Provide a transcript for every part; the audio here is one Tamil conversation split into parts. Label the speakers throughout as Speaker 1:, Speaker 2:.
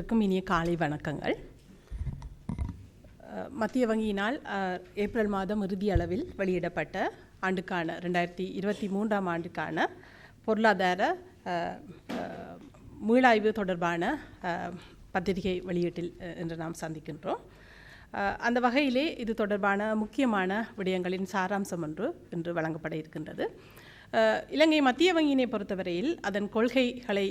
Speaker 1: அனைவருக்கும் இனிய காலை வணக்கங்கள். மத்திய வங்கியினால் ஏப்ரல் மாதம் இறுதி அளவில் வெளியிடப்பட்ட ஆண்டுக்கான ரெண்டாயிரத்தி இருபத்தி மூன்றாம் ஆண்டுக்கான பொருளாதார மீளாய்வு தொடர்பான பத்திரிகை வெளியீட்டில் என்று நாம் சந்திக்கின்றோம். அந்த வகையிலே இது தொடர்பான முக்கியமான விடயங்களின் சாராம்சம் ஒன்று இன்று வழங்கப்பட இருக்கின்றது. இலங்கை மத்திய வங்கியினை பொறுத்தவரையில் அதன் கொள்கைகளை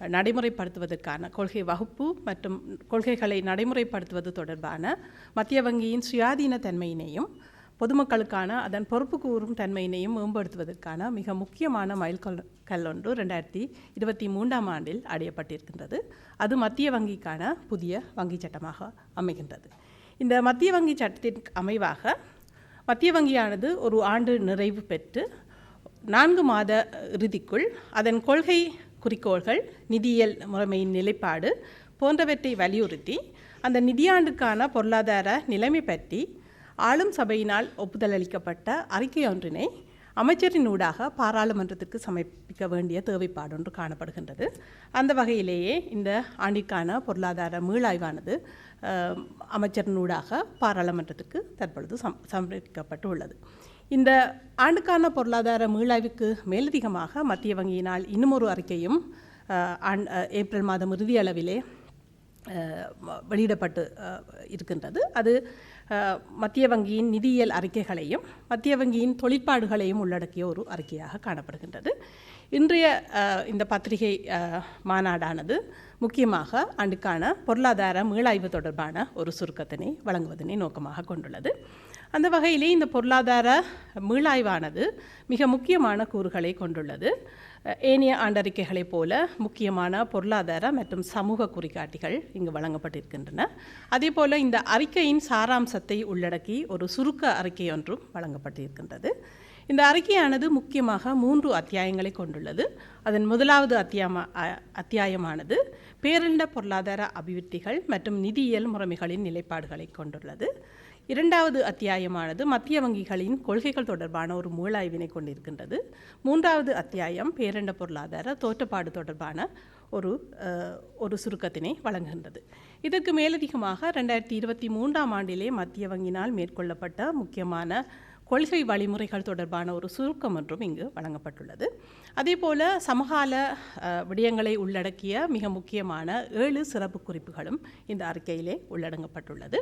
Speaker 1: நடைமுறைப்படுத்துவதற்கான கொள்கை வகுப்பு மற்றும் கொள்கைகளை நடைமுறைப்படுத்துவது தொடர்பான மத்திய வங்கியின் சுயாதீன தன்மையினையும் பொதுமக்களுக்கான அதன் பொறுப்பு கூறும் தன்மையினையும் மேம்படுத்துவதற்கான மிக முக்கியமான மைல்கல் கல் ரெண்டாயிரத்தி இருபத்தி மூன்றாம் ஆண்டில் அடையப்பட்டிருக்கின்றது. அது மத்திய வங்கிக்கான புதிய வங்கி சட்டமாக அமைகின்றது. இந்த மத்திய வங்கி சட்டத்திற்கு அமைவாக மத்திய வங்கியானது ஒரு ஆண்டு நிறைவு பெற்று நான்கு மாத இறுதிக்குள் அதன் கொள்கை குறிக்கோள்கள் நிதியியல் முறைமையின் நிலைப்பாடு போன்றவற்றை வலியுறுத்தி அந்த நிதியாண்டுக்கான பொருளாதார நிலைமை பற்றி ஆளும் சபையினால் ஒப்புதல் அளிக்கப்பட்ட அறிக்கை ஒன்றினை அமைச்சரின் ஊடாக பாராளுமன்றத்துக்கு சமர்ப்பிக்க வேண்டிய தேவைப்பாடு ஒன்று காணப்படுகின்றது. அந்த வகையிலேயே இந்த ஆண்டிற்கான பொருளாதார மீளாய்வானது அமைச்சரின் ஊடாக பாராளுமன்றத்துக்கு தற்பொழுது சம் சமர்ப்பிக்கப்பட்டு உள்ளது இந்த ஆண்டுக்கான பொருளாதார மீளாய்வுக்கு மேலதிகமாக மத்திய வங்கியினால் இன்னுமொரு அறிக்கையும் ஏப்ரல் மாதம் இறுதி அளவிலே வெளியிடப்பட்டு இருக்கின்றது. அது மத்திய வங்கியின் நிதியியல் அறிக்கைகளையும் மத்திய வங்கியின் தொழிற்பாடுகளையும் உள்ளடக்கிய ஒரு அறிக்கையாக காணப்படுகின்றது. இன்றைய இந்த பத்திரிகை மாநாடானது முக்கியமாக ஆண்டுக்கான பொருளாதார மீளாய்வு தொடர்பான ஒரு சுருக்கத்தினை வழங்குவதனை நோக்கமாக கொண்டுள்ளது. அந்த வகையிலே இந்த பொருளாதார மீளாய்வானது மிக முக்கியமான கூறுகளை கொண்டுள்ளது. ஏனைய ஆண்டறிக்கைகளைப் போல முக்கியமான பொருளாதார மற்றும் சமூக குறிகாட்டிகள் இங்கு வழங்கப்பட்டிருக்கின்றன. அதே போல் இந்த அறிக்கையின் சாராம்சத்தை உள்ளடக்கி ஒரு சுருக்க அறிக்கை ஒன்றும் வழங்கப்பட்டிருக்கின்றது. இந்த அறிக்கையானது முக்கியமாக மூன்று அத்தியாயங்களை கொண்டுள்ளது. அதன் முதலாவது அத்தியாயமா அத்தியாயமானது பேரிண்ட பொருளாதார அபிவிருத்திகள் மற்றும் நிதியியல் முறைமைகளின் நிலைப்பாடுகளை கொண்டுள்ளது. இரண்டாவது அத்தியாயமானது மத்திய வங்கிகளின் கொள்கைகள் தொடர்பான ஒரு மூலாய்வினை கொண்டிருக்கின்றது. மூன்றாவது அத்தியாயம் பேரண்ட பொருளாதார தோற்றப்பாடு தொடர்பான ஒரு ஒரு சுருக்கத்தினை வழங்குகின்றது. இதற்கு மேலதிகமாக ரெண்டாயிரத்தி இருபத்தி மூன்றாம் ஆண்டிலே மத்திய வங்கியினால் மேற்கொள்ளப்பட்ட முக்கியமான கொள்கை வழிமுறைகள் தொடர்பான ஒரு சுருக்கம் ஒன்றும் இங்கு வழங்கப்பட்டுள்ளது. அதேபோல் சமகால விடயங்களை உள்ளடக்கிய மிக முக்கியமான ஏழு சிறப்பு குறிப்புகளும் இந்த அறிக்கையிலே உள்ளடங்கப்பட்டுள்ளது.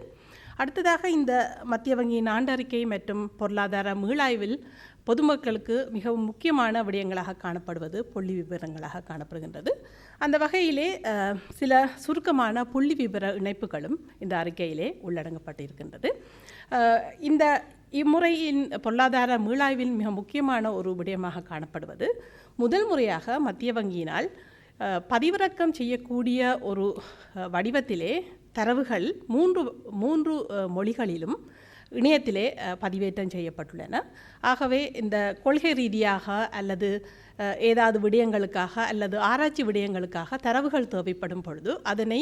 Speaker 1: அடுத்ததாக இந்த மத்திய வங்கியின் ஆண்டறிக்கை மற்றும் பொருளாதார மீளாய்வில் பொதுமக்களுக்கு மிகவும் முக்கியமான விடயங்களாக காணப்படுவது புள்ளி விவரங்களாக காணப்படுகின்றது. அந்த வகையிலே சில சுருக்கமான புள்ளி விவர இணைப்புகளும் இந்த அறிக்கையிலே உள்ளடங்கப்பட்டிருக்கின்றது. இந்த இம்முறையின் பொருளாதார மீளாய்வில் மிக முக்கியமான ஒரு விடயமாக காணப்படுவது. முதல் முறையாக மத்திய வங்கியினால் பதிவிறக்கம் செய்யக்கூடிய ஒரு வடிவத்திலே தரவுகள் மூன்று மூன்று மொழிகளிலும் இணையத்திலே பதிவேற்றம் செய்யப்பட்டுள்ளன. ஆகவே இந்த கொள்கை ரீதியாக அல்லது ஏதாவது விடயங்களுக்காக அல்லது ஆராய்ச்சி விடயங்களுக்காக தரவுகள் தேவைப்படும் பொழுது அதனை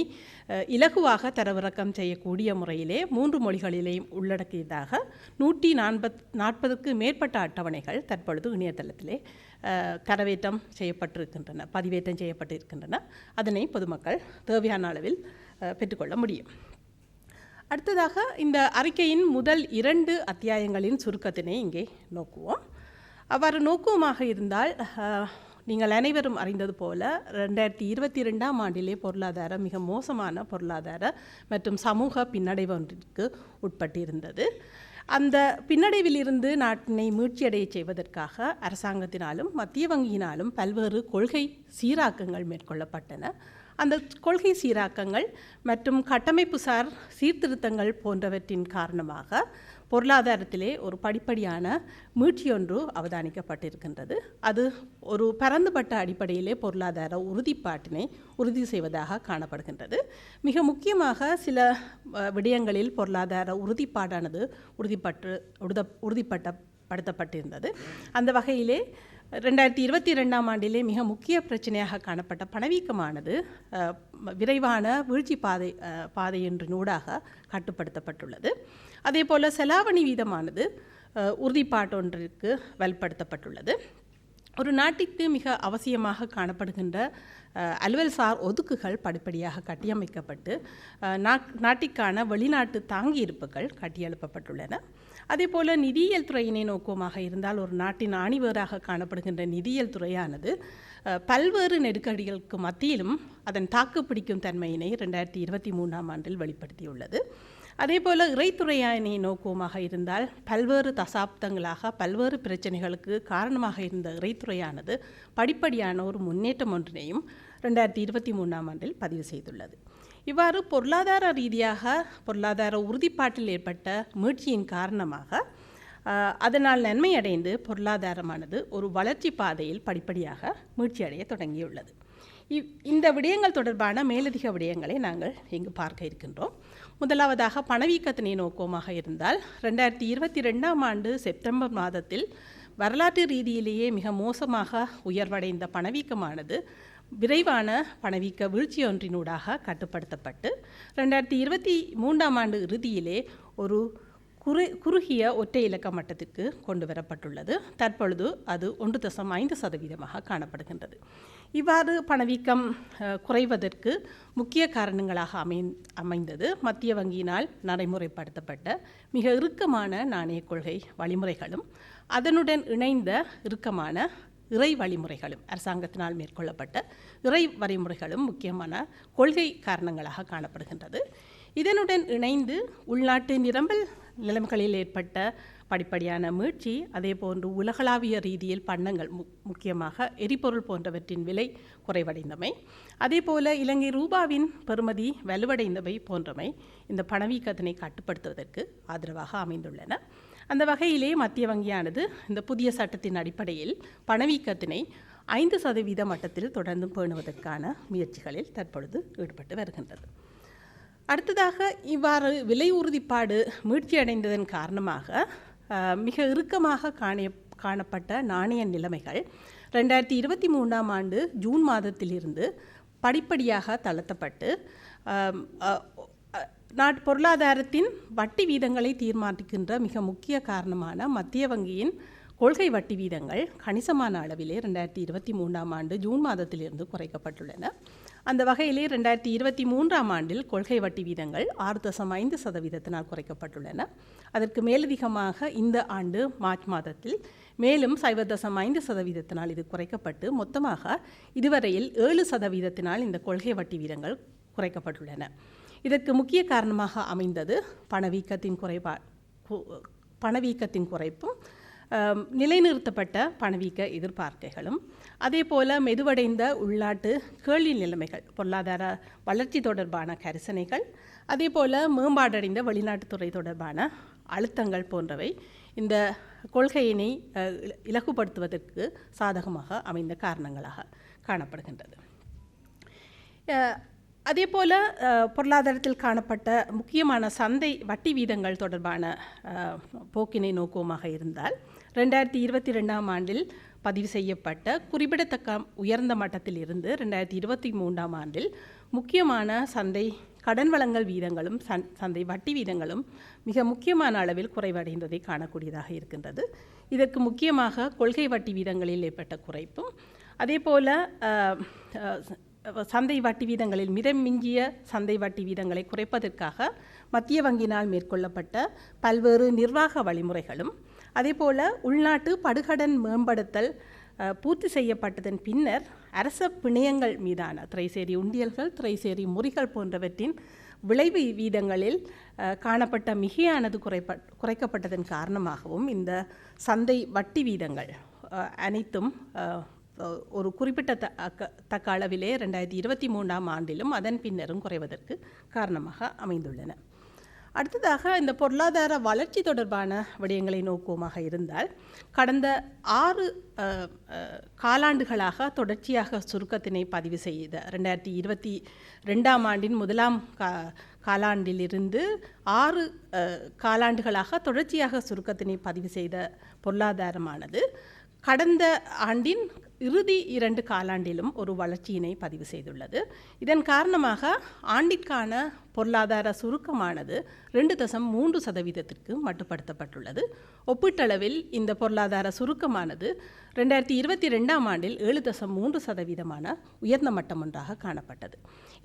Speaker 1: இலகுவாக தரவிறக்கம் செய்யக்கூடிய முறையிலே மூன்று மொழிகளிலேயும் உள்ளடக்கியதாக நூற்றி நாற்பத் நாற்பதுக்கு மேற்பட்ட அட்டவணைகள் தற்பொழுது இணையதளத்திலே தரவேற்றம் செய்யப்பட்டிருக்கின்றன பதிவேற்றம் செய்யப்பட்டிருக்கின்றன. அதனை பொதுமக்கள் தேவையான அளவில் பெற்றுக்கொள்ள முடியும். அடுத்ததாக இந்த அறிக்கையின் முதல் இரண்டு அத்தியாயங்களின் சுருக்கத்தினை இங்கே நோக்குவோம். அவ்வாறு நோக்குவமாக இருந்தால் நீங்கள் அனைவரும் அறிந்தது போல ரெண்டாயிரத்தி இருபத்தி ரெண்டாம் ஆண்டிலே பொருளாதாரம் மிக மோசமான பொருளாதார மற்றும் சமூக பின்னடைவு ஒன்றிற்கு உட்பட்டிருந்தது. அந்த பின்னடைவிலிருந்து நாட்டினை மீழ்ச்சியடைய செய்வதற்காக அரசாங்கத்தினாலும் மத்திய வங்கியினாலும் பல்வேறு கொள்கை சீராக்கங்கள் மேற்கொள்ளப்பட்டன. அந்த கொள்கை சீராக்கங்கள் மற்றும் கட்டமைப்புசார் சீர்திருத்தங்கள் போன்றவற்றின் காரணமாக பொருளாதாரத்திலே ஒரு படிப்படியான மீட்சியொன்று அவதானிக்கப்பட்டிருக்கின்றது. அது ஒரு பரந்துபட்ட அடிப்படையிலே பொருளாதார உறுதிப்பாட்டினை உறுதி செய்வதாக காணப்படுகின்றது. மிக முக்கியமாக சில விடயங்களில் பொருளாதார உறுதிப்பாடானது உறுதிப்பட்டு உறுத உறுதிப்பட்ட படுத்தப்பட்டிருந்தது. அந்த வகையிலே ரெண்டாயிரத்தி இருபத்தி ரெண்டாம் ஆண்டிலே மிக முக்கிய பிரச்சனையாக காணப்பட்ட பணவீக்கமானது விரைவான வீழ்ச்சி பாதை அஹ், பாதையொன்றினூடாக கட்டுப்படுத்தப்பட்டுள்ளது. அதே போல் செலாவணி வீதமானது உறுதிப்பாட்டொன்றிற்கு வலுப்படுத்தப்பட்டுள்ளது. ஒரு நாட்டிற்கு மிக அவசியமாக காணப்படுகின்ற அலுவல் சார் ஒதுக்குகள் படிப்படியாக கட்டியமைக்கப்பட்டு நாட்டிற்கான வெளிநாட்டு தாங்கியிருப்புகள் கட்டியெழுப்பப்பட்டுள்ளன. அதேபோல நிதியியல் துறையினை நோக்கமாக இருந்தால் ஒரு நாட்டின் ஆணிவேராக காணப்படுகின்ற நிதியியல் துறையானது பல்வேறு நெருக்கடிகளுக்கு மத்தியிலும் அதன் தாக்குப்பிடிக்கும் தன்மையினை ரெண்டாயிரத்தி இருபத்தி மூன்றாம் ஆண்டில் வெளிப்படுத்தியுள்ளது. அதேபோல இறைத்துறையினை நோக்கமாக இருந்தால் பல்வேறு தசாப்தங்களாக பல்வேறு பிரச்சனைகளுக்கு காரணமாக இருந்த இறைத்துறையானது படிப்படியான ஒரு முன்னேற்றம் ஒன்றினையும் ரெண்டாயிரத்தி இருபத்தி மூன்றாம் ஆண்டில் பதிவு செய்துள்ளது. இவ்வாறு பொருளாதார ரீதியாக பொருளாதார உறுதிப்பாட்டில் ஏற்பட்ட மீழ்ச்சியின் காரணமாக அதனால் நன்மையடைந்து பொருளாதாரமானது ஒரு வளர்ச்சி பாதையில் படிப்படியாக மீழ்ச்சியடைய தொடங்கியுள்ளது. இவ் இந்த விடயங்கள் தொடர்பான மேலதிக விடயங்களை நாங்கள் இங்கு பார்க்க இருக்கின்றோம். முதலாவதாக பணவீக்கத்தினை நோக்கமாக இருந்தால் ரெண்டாயிரத்தி இருபத்தி ரெண்டாம் ஆண்டு செப்டம்பர் மாதத்தில் வரலாற்று ரீதியிலேயே மிக மோசமாக உயர்வடைந்த பணவீக்கமானது விரைவான பணவீக்க வீழ்ச்சியொன்றினூடாக கட்டுப்படுத்தப்பட்டு ரெண்டாயிரத்தி இருபத்தி மூன்றாம் ஆண்டு இறுதியிலே ஒரு குறு குறுகிய ஒற்றை இலக்க மட்டத்திற்கு கொண்டு வரப்பட்டுள்ளது தற்பொழுது அது ஒன்று தசம் ஐந்து சதவீதமாக காணப்படுகின்றது. இவ்வாறு பணவீக்கம் குறைவதற்கு முக்கிய காரணங்களாக அமை அமைந்தது. மத்திய வங்கியினால் நடைமுறைப்படுத்தப்பட்ட மிக இறுக்கமான நாணய கொள்கை வழிமுறைகளும் அதனுடன் இணைந்த இறுக்கமான இறை வழிமுறைகளும் அரசாங்கத்தினால் மேற்கொள்ளப்பட்ட இறை வழிமுறைகளும் முக்கியமான கொள்கை காரணங்களாக காணப்படுகின்றது. இதனுடன் இணைந்து உள்நாட்டு நிரம்பல் நிலைமைகளில் ஏற்பட்ட படிப்படியான மீட்சி அதேபோன்று உலகளாவிய ரீதியில் பண்டங்கள் மு முக்கியமாக எரிபொருள் போன்றவற்றின் விலை குறைவடைந்தமை அதேபோல இலங்கை ரூபாவின் பெறுமதி வலுவடைந்தவை போன்றவை இந்த பணவீக்கத்தினை கட்டுப்படுத்துவதற்கு ஆதரவாக அமைந்துள்ளன. அந்த வகையிலே மத்திய வங்கியானது இந்த புதிய சட்டத்தின் அடிப்படையில் பணவீக்கத்தினை ஐந்து சதவீத மட்டத்தில் தொடர்ந்து பேணுவதற்கான முயற்சிகளில் தற்பொழுது ஈடுபட்டு வருகின்றது. அடுத்ததாக இவ்வாறு விலை உறுதிப்பாடு மீழ்ச்சியடைந்ததன் காரணமாக மிக இறுக்கமாக காணிய காணப்பட்ட நாணய நிலைமைகள் ரெண்டாயிரத்தி இருபத்தி மூன்றாம் ஆண்டு ஜூன் மாதத்திலிருந்து படிப்படியாக தளர்த்தப்பட்டு நாட்டு பொருளாதாரத்தின் வட்டி வீதங்களை தீர்மானிக்கின்ற மிக முக்கிய காரணமான மத்திய வங்கியின் கொள்கை வட்டி வீதங்கள் கணிசமான அளவிலே ரெண்டாயிரத்தி இருபத்தி மூன்றாம் ஆண்டு ஜூன் மாதத்திலிருந்து குறைக்கப்பட்டுள்ளன. அந்த வகையிலே ரெண்டாயிரத்தி இருபத்தி மூன்றாம் ஆண்டில் கொள்கை வட்டி வீதங்கள் ஆறு தசம் ஐந்து சதவீதத்தினால் குறைக்கப்பட்டுள்ளன. அதற்கு மேலதிகமாக இந்த ஆண்டு மார்ச் மாதத்தில் மேலும் சைபர் தசம் ஐந்து சதவீதத்தினால் இது குறைக்கப்பட்டு மொத்தமாக இதுவரையில் ஏழு சதவீதத்தினால் இந்த கொள்கை வட்டி வீதங்கள் குறைக்கப்பட்டுள்ளன. இதற்கு முக்கிய காரணமாக அமைந்தது பணவீக்கத்தின் குறைபா பணவீக்கத்தின் குறைப்பும் நிலைநிறுத்தப்பட்ட பணவீக்க எதிர்பார்க்கைகளும் அதேபோல மெதுவடைந்த உள்நாட்டு கேள்வி நிலைமைகள் பொருளாதார வளர்ச்சி தொடர்பான கரிசனைகள் அதேபோல மேம்பாடடைந்த வெளிநாட்டுத்துறை தொடர்பான அழுத்தங்கள் போன்றவை இந்த கொள்கையினை இல- இலகுபடுத்துவதற்கு சாதகமாக அமைந்த காரணங்களாக காணப்படுகின்றது. அதே போல் பொருளாதாரத்தில் காணப்பட்ட முக்கியமான சந்தை வட்டி வீதங்கள் தொடர்பான போக்கினை நோக்குவமாக இருந்தால் ரெண்டாயிரத்தி இருபத்தி ரெண்டாம் ஆண்டில் பதிவு செய்யப்பட்ட குறிப்பிடத்தக்க உயர்ந்த மட்டத்தில் இருந்து ரெண்டாயிரத்தி இருபத்தி மூன்றாம் ஆண்டில் முக்கியமான சந்தை கடன் வழங்கல் வீதங்களும் சந் சந்தை வட்டி வீதங்களும் மிக முக்கியமான அளவில் குறைவடைந்ததை காணக்கூடியதாக இருக்கின்றது. இதற்கு முக்கியமாக கொள்கை வட்டி வீதங்களில் ஏற்பட்ட குறைப்பும் அதேபோல போல் சந்தை வட்டி வீதங்களில் மிதம் மிஞ்சிய சந்தை வட்டி வீதங்களை குறைப்பதற்காக மத்திய வங்கியினால் மேற்கொள்ளப்பட்ட பல்வேறு நிர்வாக வழிமுறைகளும் அதேபோல உள்நாட்டு படுகடன் மேம்படுத்தல் பூர்த்தி செய்யப்பட்டதன் பின்னர் அரச பிணையங்கள் மீதான திரைசேரி உண்டியல்கள் திரைசேரி முறிகள் போன்றவற்றின் விளைவு வீதங்களில் காணப்பட்ட மிகையானது குறைப்ப குறைக்கப்பட்டதன் காரணமாகவும் இந்த சந்தை வட்டி வீதங்கள் அனைத்தும் ஒரு குறிப்பிட்ட த- தக்க அளவிலே ரெண்டாயிரத்தி இருபத்தி மூன்றாம் ஆண்டிலும் அதன் பின்னரும் குறைவதற்கு காரணமாக அமைந்துள்ளன. அடுத்ததாக இந்த பொருளாதார வளர்ச்சி தொடர்பான விடயங்களை நோக்குவமாக இருந்தால் கடந்த ஆறு காலாண்டுகளாக தொடர்ச்சியாக சுருக்கத்தினை பதிவு செய்த ரெண்டாயிரத்தி இருபத்தி ரெண்டாம் ஆண்டின் முதலாம் கா காலாண்டிலிருந்து ஆறு காலாண்டுகளாக தொடர்ச்சியாக சுருக்கத்தினை பதிவு செய்த பொருளாதாரமானது கடந்த ஆண்டின் இறுதி இரண்டு காலாண்டிலும் ஒரு வளர்ச்சியினை பதிவு செய்துள்ளது. இதன் காரணமாக ஆண்டிற்கான பொருளாதார சுருக்கமானது ரெண்டு தசம் மூன்று சதவீதத்திற்கு மட்டுப்படுத்தப்பட்டுள்ளது. ஒப்பீட்டளவில் இந்த பொருளாதார சுருக்கமானது ரெண்டாயிரத்தி இருபத்தி ரெண்டாம் ஆண்டில் ஏழு தசம் மூன்று சதவீதமான உயர்ந்த மட்டம் ஒன்றாக காணப்பட்டது.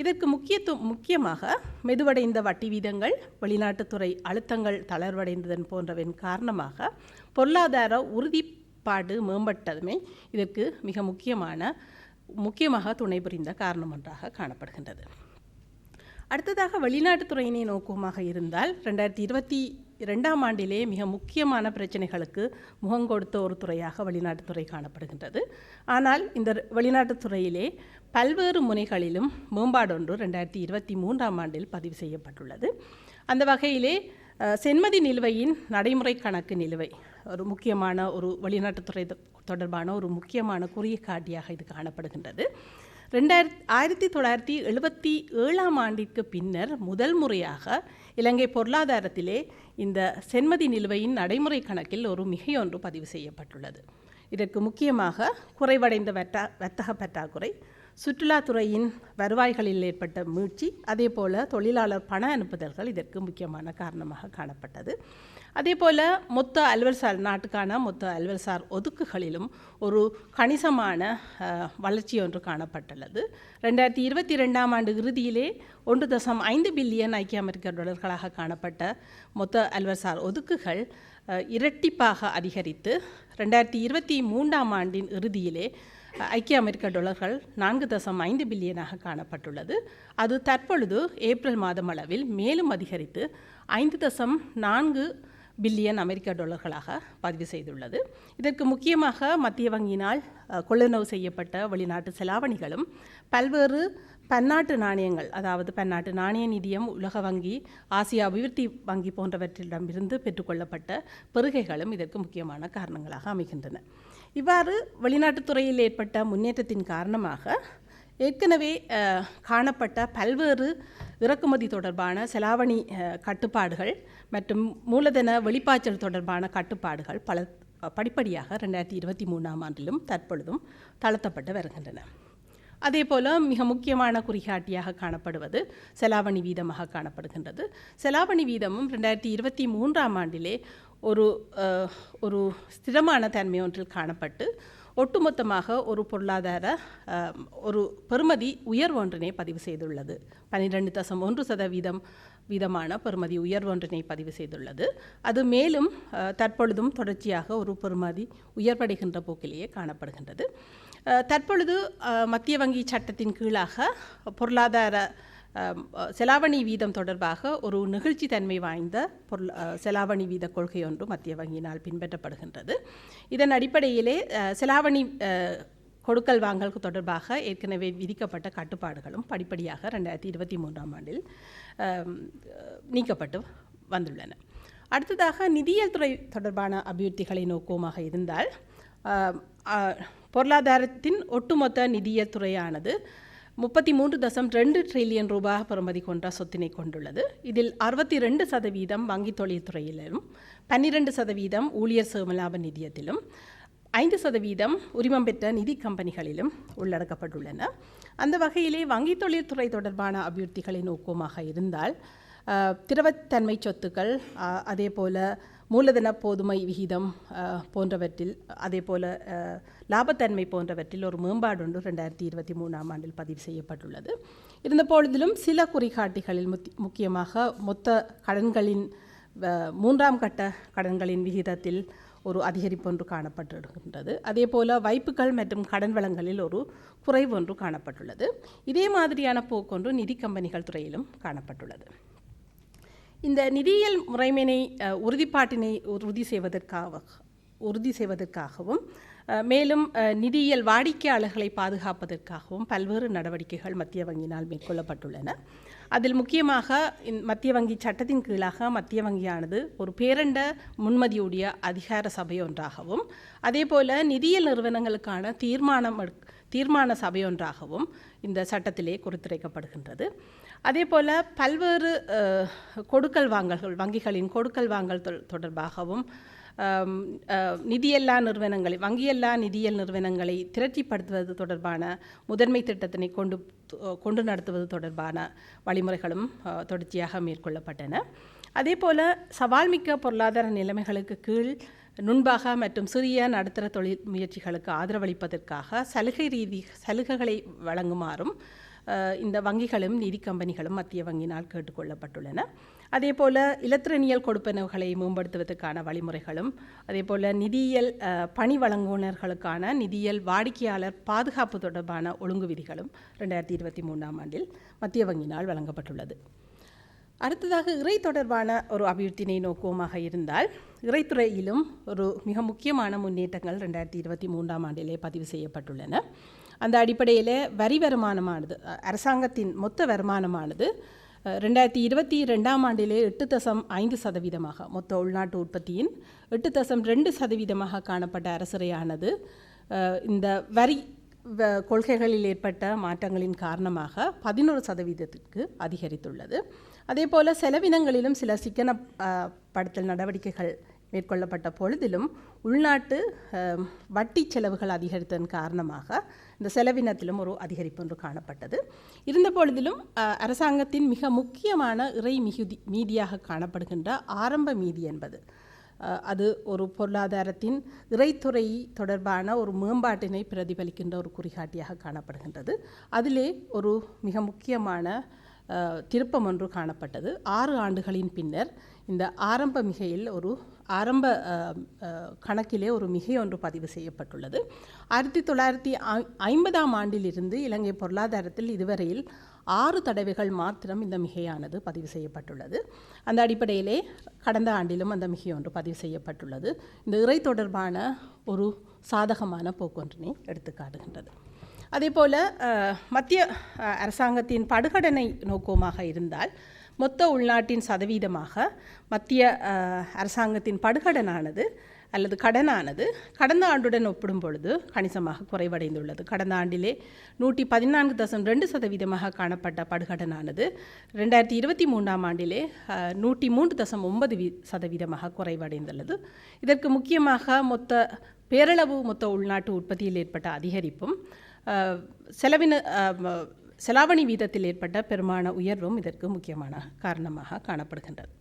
Speaker 1: இதற்கு முக்கியத்துவம் முக்கியமாக மெதுவடைந்த வட்டி வீதங்கள் வெளிநாட்டுத்துறை அழுத்தங்கள் தளர்வடைந்ததன் போன்றவின் காரணமாக பொருளாதார உறுதி பாடு மேம்பட்டதுமே இதற்கு மிக முக்கியமான முக்கியமாக துணை புரிந்த காரணம் ஒன்றாக காணப்படுகின்றது. அடுத்ததாக வெளிநாட்டுத்துறையினை நோக்கமாக இருந்தால் ரெண்டாயிரத்தி இருபத்தி இரண்டாம் ஆண்டிலே மிக முக்கியமான பிரச்சனைகளுக்கு முகம் கொடுத்த ஒரு துறையாக வெளிநாட்டுத்துறை காணப்படுகின்றது. ஆனால் இந்த வெளிநாட்டுத்துறையிலே பல்வேறு முனைகளிலும் மேம்பாடொன்று ரெண்டாயிரத்தி இருபத்தி மூன்றாம் ஆண்டில் பதிவு செய்யப்பட்டுள்ளது. அந்த வகையிலே சென்மதி நிலுவையின் நடைமுறை கணக்கு நிலுவை. ஒரு முக்கியமான ஒரு வெளிநாட்டுத்துறை தொடர்பான ஒரு முக்கியமான குறிய காட்டியாக இது காணப்படுகின்றது. ரெண்டாயிரத்தி ஆயிரத்தி தொள்ளாயிரத்தி எழுபத்தி ஏழாம் ஆண்டிற்கு பின்னர் முதல் முறையாக இலங்கை பொருளாதாரத்திலே இந்த சென்மதி நிலுவையின் நடைமுறை கணக்கில் ஒரு மிகையொன்று பதிவு செய்யப்பட்டுள்ளது. இதற்கு முக்கியமாக குறைவடைந்த வர்த்தா வர்த்தக பற்றாக்குறை சுற்றுலாத்துறையின் வருவாய்களில் ஏற்பட்ட மீழ்ச்சி அதே போல் தொழிலாளர் பண அனுப்புதல்கள் இதற்கு முக்கியமான காரணமாக காணப்பட்டது. அதே போல் மொத்த அலுவல்சார் நாட்டுக்கான மொத்த அலுவல்சார் ஒதுக்குகளிலும் ஒரு கணிசமான வளர்ச்சி ஒன்று காணப்பட்டுள்ளது. ரெண்டாயிரத்தி இருபத்தி ரெண்டாம் ஆண்டு இறுதியிலே ஒன்று தசம் ஐந்து பில்லியன் ஐக்கிய அமெரிக்க டாலர்களாக காணப்பட்ட மொத்த அலுவல்சார் ஒதுக்குகள் இரட்டிப்பாக அதிகரித்து ரெண்டாயிரத்தி இருபத்தி மூன்றாம் ஆண்டின் இறுதியிலே ஐக்கிய அமெரிக்க டாலர்கள் நான்கு தசம் ஐந்து பில்லியனாக காணப்பட்டுள்ளது. அது தற்பொழுது ஏப்ரல் மாதம் அளவில் மேலும் அதிகரித்து ஐந்து தசம் நான்கு பில்லியன் அமெரிக்க டாலர்களாக பதிவு செய்துள்ளது. இதற்கு முக்கியமாக மத்திய வங்கியினால் கொள்ளுணவு செய்யப்பட்ட வெளிநாட்டு செலாவணிகளும் பல்வேறு பன்னாட்டு நாணயங்கள் அதாவது பன்னாட்டு நாணய நிதியம் உலக வங்கி ஆசிய அபிவிருத்தி வங்கி போன்றவற்றிடமிருந்து பெற்றுக்கொள்ளப்பட்ட பெருகைகளும் இதற்கு முக்கியமான காரணங்களாக அமைகின்றன. இவ்வாறு வெளிநாட்டுத்துறையில் ஏற்பட்ட முன்னேற்றத்தின் காரணமாக ஏற்கனவே காணப்பட்ட பல்வேறு இறக்குமதி தொடர்பான செலாவணி கட்டுப்பாடுகள் மற்றும் மூலதன வெளிப்பாய்ச்சல் தொடர்பான கட்டுப்பாடுகள் பல படிப்படியாக ரெண்டாயிரத்தி இருபத்தி மூணாம் ஆண்டிலும் தற்பொழுதும் தளர்த்தப்பட்டு வருகின்றன. அதே போல் மிக முக்கியமான குறிகாட்டியாக காணப்படுவது செலாவணி வீதமாக காணப்படுகின்றது. செலாவணி வீதமும் ரெண்டாயிரத்தி இருபத்தி மூன்றாம் ஆண்டிலே ஒரு ஒரு ஸ்திரமான தன்மை ஒன்றில் காணப்பட்டு ஒட்டுமொத்தமாக ஒரு பொருளாதார ஒரு பெறுமதி உயர்வு ஒன்றினை பதிவு செய்துள்ளது. பன்னிரெண்டு தசம் ஒன்று சதவீதம் வீதமான பெறுமதி உயர்வு ஒன்றினை பதிவு செய்துள்ளது. அது மேலும் தற்பொழுதும் தொடர்ச்சியாக ஒரு பெறுமதி உயர்வடைகின்ற போக்கிலேயே காணப்படுகின்றது. தற்பொழுது மத்திய வங்கி சட்டத்தின் கீழாக பொருளாதார செலாவணி வீதம் தொடர்பாக ஒரு நெகிழ்ச்சி தன்மை வாய்ந்த பொருள் செலாவணி வீத கொள்கை ஒன்று மத்திய வங்கியினால் பின்பற்றப்படுகின்றது. இதன் அடிப்படையிலே செலாவணி கொடுக்கல் வாங்கல் தொடர்பாக ஏற்கனவே விதிக்கப்பட்ட கட்டுப்பாடுகளும் படிப்படியாக ரெண்டாயிரத்தி இருபத்தி மூன்றாம் ஆண்டில் நீக்கப்பட்டு வந்துள்ளன. அடுத்ததாக நிதியியல் துறை தொடர்பான அபிவிருத்திகளை நோக்கமாக இருந்தால் பொருளாதாரத்தின் ஒட்டுமொத்த நிதிய துறையானது முப்பத்தி மூன்று தசம் ரெண்டு ட்ரில்லியன் ரூபாய் பெறுமதி கொண்ட சொத்தினை கொண்டுள்ளது. இதில் அறுபத்தி ரெண்டு சதவீதம் வங்கி தொழில்துறையிலும் பன்னிரெண்டு சதவீதம் ஊழியர் சேமலாப நிதியத்திலும் ஐந்து சதவீதம் உரிமம் பெற்ற நிதி கம்பெனிகளிலும் உள்ளடக்கப்பட்டுள்ளன. அந்த வகையிலே வங்கி தொழில்துறை தொடர்பான அபிவிருத்திகளை நோக்கமாக இருந்தால் திரவத்தன்மை சொத்துக்கள் அதே போல் மூலதன போதுமை விகிதம் போன்றவற்றில் அதே போல் லாபத்தன்மை போன்றவற்றில் ஒரு மேம்பாடு ஒன்று ரெண்டாயிரத்தி இருபத்தி மூணாம் ஆண்டில் பதிவு செய்யப்பட்டுள்ளது. இருந்த பொழுதிலும் சில குறிகாட்டிகளில் முக்கியமாக மொத்த கடன்களின் மூன்றாம் கட்ட கடன்களின் விகிதத்தில் ஒரு அதிகரிப்பு ஒன்று காணப்பட்டிருக்கின்றது. அதே போல் வைப்புகள் மற்றும் கடன் வளங்களில் ஒரு குறைவு ஒன்று காணப்பட்டுள்ளது. இதே மாதிரியான போக்கொன்று நிதி கம்பெனிகள் துறையிலும் காணப்பட்டுள்ளது. இந்த நிதியியல் முறைமையினை உறுதிப்பாட்டினை உறுதி செய்வதற்காக உறுதி செய்வதற்காகவும் மேலும் நிதியியல் வாடிக்கையாளர்களை பாதுகாப்பதற்காகவும் பல்வேறு நடவடிக்கைகள் மத்திய வங்கியினால் மேற்கொள்ளப்பட்டுள்ளன. அதில் முக்கியமாக மத்திய வங்கி சட்டத்தின் கீழாக மத்திய வங்கியானது ஒரு பேரண்ட முன்மதியுடைய அதிகார சபை ஒன்றாகவும் அதே போல் நிதியியல் நிறுவனங்களுக்கான தீர்மானம் தீர்மான சபை ஒன்றாகவும் இந்த சட்டத்திலே குறித்துரைக்கப்படுகின்றது அதே போல் பல்வேறு கொடுக்கல் வாங்கல்கள் வங்கிகளின் கொடுக்கல் வாங்கல் தொடர்பாகவும் நிதியல்லா நிறுவனங்களை வங்கியல்லா நிதியல் நிறுவனங்களை திரட்டிப்படுத்துவது தொடர்பான முதன்மை திட்டத்தினை கொண்டு கொண்டு நடத்துவது தொடர்பான வழிமுறைகளும் தொடர்ச்சியாக மேற்கொள்ளப்பட்டன. அதே போல் சவால் சவால்மிக்க பொருளாதார நிலைமைகளுக்கு கீழ் நுண்பாக மற்றும் சிறிய நடுத்தர தொழில் முயற்சிகளுக்கு ஆதரவளிப்பதற்காக சலுகை ரீதி சலுகைகளை வழங்குமாறும் இந்த வங்கிகளும் நிதி கம்பெனிகளும் மத்திய வங்கியினால் கேட்டுக்கொள்ளப்பட்டுள்ளன. அதேபோல இலத்திரனியல் கொடுப்பனவுகளை மேம்படுத்துவதற்கான வழிமுறைகளும் அதே போல் நிதியியல் பணி வழங்குனர்களுக்கான நிதியியல் வாடிக்கையாளர் பாதுகாப்பு தொடர்பான ஒழுங்கு விதிகளும் ரெண்டாயிரத்தி இருபத்தி மூன்றாம் ஆண்டில் மத்திய வங்கியினால் வழங்கப்பட்டுள்ளது. அடுத்ததாக இறை தொடர்பான ஒரு அபிவிருத்தினை நோக்குவமாக இருந்தால் இறைத்துறையிலும் ஒரு மிக முக்கியமான முன்னேற்றங்கள் ரெண்டாயிரத்தி இருபத்தி மூன்றாம் ஆண்டிலே பதிவு செய்யப்பட்டுள்ளன. அந்த அடிப்படையில் வரி வருமானமானது அரசாங்கத்தின் மொத்த வருமானமானது ரெண்டாயிரத்தி இருபத்தி ரெண்டாம் ஆண்டிலே எட்டு தசம் ஐந்து சதவீதமாக மொத்த உள்நாட்டு உற்பத்தியின் எட்டு தசம் ரெண்டு சதவீதமாக காணப்பட்ட அரசுரையானது இந்த வரி வ- கொள்கைகளில் ஏற்பட்ட மாற்றங்களின் காரணமாக பதினோரு சதவீதத்திற்கு அதிகரித்துள்ளது. அதே போல் செலவினங்களிலும் சில சிக்கன படுத்தல் நடவடிக்கைகள் மேற்கொள்ளப்பட்ட பொழுதிலும் உள்நாட்டு வட்டி செலவுகள் அதிகரித்ததன் காரணமாக இந்த செலவினத்திலும் ஒரு அதிகரிப்பு ஒன்று காணப்பட்டது. இருந்த பொழுதிலும் அரசாங்கத்தின் மிக முக்கியமான இறை மிகுதி மீதியாக காணப்படுகின்ற ஆரம்ப மீதி என்பது. அது ஒரு பொருளாதாரத்தின் இறைத்துறை தொடர்பான ஒரு மேம்பாட்டினை பிரதிபலிக்கின்ற ஒரு குறிகாட்டியாக காணப்படுகின்றது. அதிலே ஒரு மிக முக்கியமான திருப்பம் ஒன்று காணப்பட்டது. ஆறு ஆண்டுகளின் பின்னர் இந்த ஆரம்ப மிகையில் ஒரு ஆரம்ப கணக்கிலே ஒரு மிகை ஒன்று பதிவு செய்யப்பட்டுள்ளது. ஆயிரத்தி தொள்ளாயிரத்தி ஐ- ஐம்பதாம் ஆண்டிலிருந்து இலங்கை பொருளாதாரத்தில் இதுவரையில் ஆறு தடவைகள் மாத்திரம் இந்த மிகையானது பதிவு செய்யப்பட்டுள்ளது. அந்த அடிப்படையிலே கடந்த ஆண்டிலும் அந்த மிகை ஒன்று பதிவு செய்யப்பட்டுள்ளது. இந்த இறை தொடர்பான ஒரு சாதகமான போக்கொன்றினை எடுத்து காட்டுகின்றது அதேபோல போல் மத்திய அரசாங்கத்தின் படுகடனை நோக்கமாக இருந்தால் மொத்த உள்நாட்டின் சதவீதமாக மத்திய அரசாங்கத்தின் படுகடனானது அல்லது கடனானது கடந்த ஆண்டுடன் ஒப்பிடும் பொழுது கணிசமாக குறைவடைந்துள்ளது. கடந்த ஆண்டிலே நூற்றி பதினான்கு தசம் ரெண்டு சதவீதமாக காணப்பட்ட படுகடனானது ரெண்டாயிரத்தி இருபத்தி மூன்றாம் ஆண்டிலே நூற்றி மூன்று தசம் ஒன்பது வி சதவீதமாக குறைவடைந்துள்ளது. இதற்கு முக்கியமாக மொத்த பேரளவு மொத்த உள்நாட்டு உற்பத்தியில் ஏற்பட்ட அதிகரிப்பும் செலவின செலாவணி வீதத்தில் ஏற்பட்ட பெருமான உயர்வும் இதற்கு முக்கியமான காரணமாக காணப்படுகின்றது.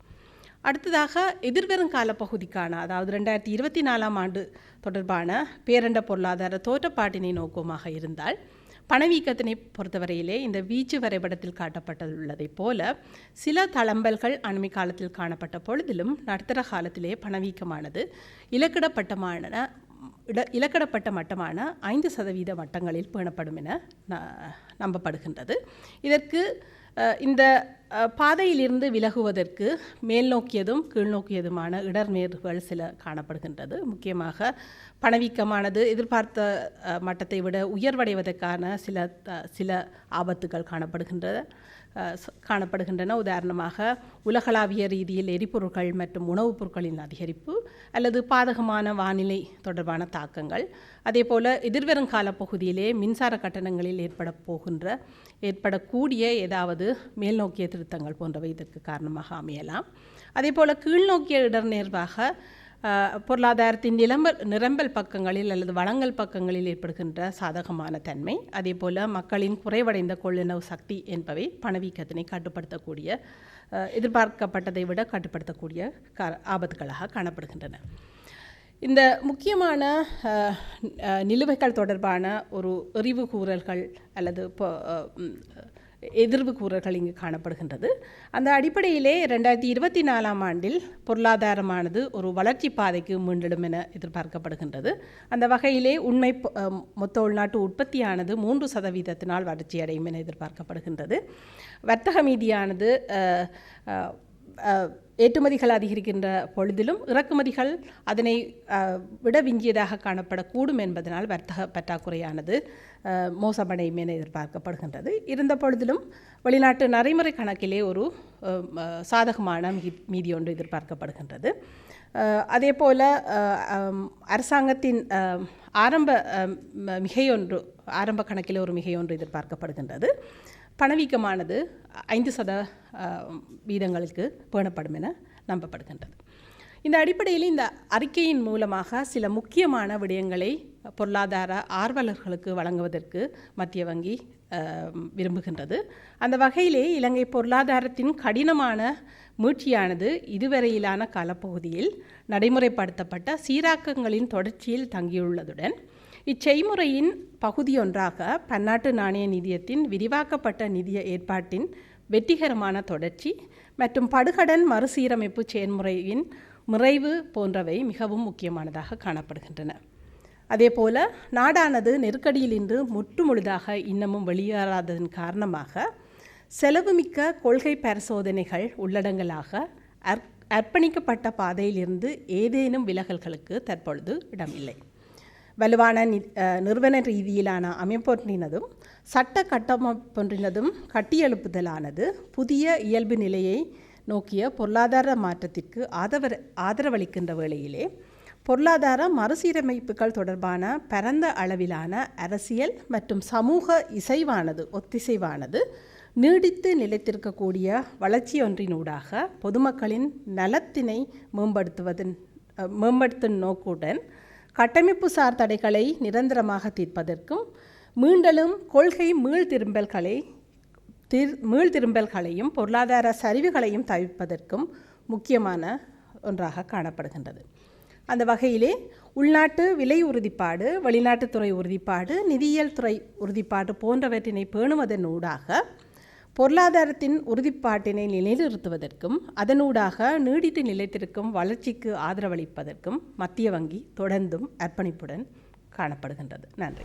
Speaker 1: அடுத்ததாக எதிர்வரும் காலப்பகுதிக்கான அதாவது ரெண்டாயிரத்தி இருபத்தி நாலாம் ஆண்டு தொடர்பான பேரண்ட பொருளாதார தோற்றப்பாட்டினை நோக்கமாக இருந்தால் பணவீக்கத்தினை பொறுத்தவரையிலே இந்த வீச்சு வரைபடத்தில் காட்டப்பட்டுள்ளதைப் போல சில தளம்பல்கள் அண்மை காலத்தில் காணப்பட்ட பொழுதிலும் நடுத்தர காலத்திலே பணவீக்கமானது இலக்கிடப்பட்டமான இட இலக்கிடப்பட்ட மட்டமான ஐந்து சதவீத மட்டங்களில் பேணப்படும் என ந- நம்பப்படுகின்றது. இதற்கு இந்த பாதையிலிருந்து விலகுவதற்கு மேல் நோக்கியதும் கீழ் நோக்கியதுமான இடர்நேர்கள் சில காணப்படுகின்றது. முக்கியமாக பணவீக்கமானது எதிர்பார்த்த மட்டத்தை விட உயர்வடைவதற்கான சில சில ஆபத்துகள் காணப்படுகின்றன. காணப்படுகின்றன. உதாரணமாக உலகளாவிய ரீதியில் எரிபொருட்கள் மற்றும் உணவுப் பொருட்களின் அதிகரிப்பு அல்லது பாதகமான வானிலை தொடர்பான தாக்கங்கள். அதேபோல எதிர்வரும் காலப்பகுதியிலே மின்சார கட்டணங்களில் ஏற்பட போகின்ற ஏற்படக்கூடிய ஏதாவது மேல்நோக்கிய திருத்தங்கள் போன்றவை இதற்கு காரணமாக அமையலாம். அதேபோல கீழ்நோக்கிய இடர் நேர்வாக பொருளாதாரத்தின் நிலம்பல் நிரம்பல் பக்கங்களில் அல்லது வளங்கள் பக்கங்களில் ஏற்படுகின்ற சாதகமான தன்மை அதேபோல மக்களின் குறைவடைந்த கொள்ளுணவு சக்தி என்பவை பணவீக்கத்தினை கட்டுப்படுத்தக்கூடிய எதிர்பார்க்கப்பட்டதை விட கட்டுப்படுத்தக்கூடிய க ஆபத்துகளாக காணப்படுகின்றன. இந்த முக்கியமான நிலுவைகள் தொடர்பான ஒரு எறிவு கூறல்கள் அல்லது இப்போ, எதிர்வு கூறல்கள் இங்கு காணப்படுகின்றது. அந்த அடிப்படையிலே ரெண்டாயிரத்தி இருபத்தி நாலாம் ஆண்டில் பொருளாதாரமானது ஒரு வளர்ச்சி பாதைக்கு மீண்டிடும் என எதிர்பார்க்கப்படுகின்றது. அந்த வகையிலே உண்மை மொத்த உள்நாட்டு உற்பத்தியானது மூன்று சதவீதத்தினால் வளர்ச்சியடையும் என எதிர்பார்க்கப்படுகின்றது. வர்த்தக மீதியானது ஏற்றுமதிகள் அதிகரிக்கின்ற பொழுதிலும் இறக்குமதிகள் அதனை விட விஞ்சியதாக காணப்படக்கூடும் என்பதனால் வர்த்தக பற்றாக்குறையானது மோசமடையும் என எதிர்பார்க்கப்படுகின்றது. இருந்த பொழுதிலும் வெளிநாட்டு நடைமுறை கணக்கிலே ஒரு சாதகமான மீ- மீதி ஒன்று எதிர்பார்க்கப்படுகின்றது. அதே போல அரசாங்கத்தின் ஆரம்ப மிகையொன்று ஆரம்ப கணக்கிலே ஒரு மிகையொன்று எதிர்பார்க்கப்படுகின்றது. பணவீக்கமானது ஐந்து சத வீதங்களுக்கு பேணப்படும் என நம்பப்படுகின்றது. இந்த அடிப்படையில் இந்த அறிக்கையின் மூலமாக சில முக்கியமான விடயங்களை பொருளாதார ஆர்வலர்களுக்கு வழங்குவதற்கு மத்திய வங்கி விரும்புகின்றது. அந்த வகையிலே இலங்கை பொருளாதாரத்தின் கடினமான மீட்சியானது இதுவரையிலான காலப்பகுதியில் நடைமுறைப்படுத்தப்பட்ட சீராக்கங்களின் தொடர்ச்சியில் தங்கியுள்ளதுடன் இச்செய்முறையின் பகுதியொன்றாக பன்னாட்டு நாணய நிதியத்தின் விரிவாக்கப்பட்ட நிதிய ஏற்பாட்டின் வெற்றிகரமான தொடர்ச்சி மற்றும் படுகடன் மறுசீரமைப்பு செயல்முறையின் முறைவு போன்றவை மிகவும் முக்கியமானதாக காணப்படுகின்றன. அதேபோல நாடானது நெருக்கடியிலிருந்து முற்றுமுழுதாக இன்னமும் வெளியேறாததன் காரணமாக செலவுமிக்க கொள்கை பரிசோதனைகள் உள்ளடங்கலாக அர்ப் அர்ப்பணிக்கப்பட்ட பாதையிலிருந்து ஏதேனும் விலகல்களுக்கு தற்பொழுது இடமில்லை. வலுவான நிறுவன ரீதியிலான அமைப்பொன்றினதும் சட்ட கட்டமைப்பொன்றினதும் கட்டியெழுப்புதலானது புதிய இயல்பு நிலையை நோக்கிய பொருளாதார மாற்றத்திற்கு ஆதவர ஆதரவளிக்கின்ற வேளையிலே பொருளாதார மறுசீரமைப்புகள் தொடர்பான பரந்த அளவிலான அரசியல் மற்றும் சமூக இசைவானது ஒத்திசைவானது நீடித்து நிலைத்திருக்கக்கூடிய வளர்ச்சியொன்றினூடாக பொதுமக்களின் நலத்தினை மேம்படுத்துவதன் மேம்படுத்தும் நோக்குடன் கட்டமைப்புசார் தடைகளை நிரந்தரமாக தீர்ப்பதற்கும் மீண்டலும் கொள்கை மீள்திரும்பல்களை திரு மீள்திரும்பல்களையும் பொருளாதார சரிவுகளையும் தவிர்ப்பதற்கும் முக்கியமான ஒன்றாக காணப்படுகின்றது. அந்த வகையிலே உள்நாட்டு விலை உறுதிப்பாடு வெளிநாட்டுத்துறை உறுதிப்பாடு நிதியியல் துறை உறுதிப்பாடு போன்றவற்றினை பேணுவதன் ஊடாக பொருளாதாரத்தின் உறுதிப்பாட்டினை நிலைநிறுத்துவதற்கும் அதனூடாக நீடித்து நிலைத்திருக்கும் வளர்ச்சிக்கு ஆதரவளிப்பதற்கும் மத்திய வங்கி தொடர்ந்தும் அர்ப்பணிப்புடன் காணப்படுகின்றது. நன்றி.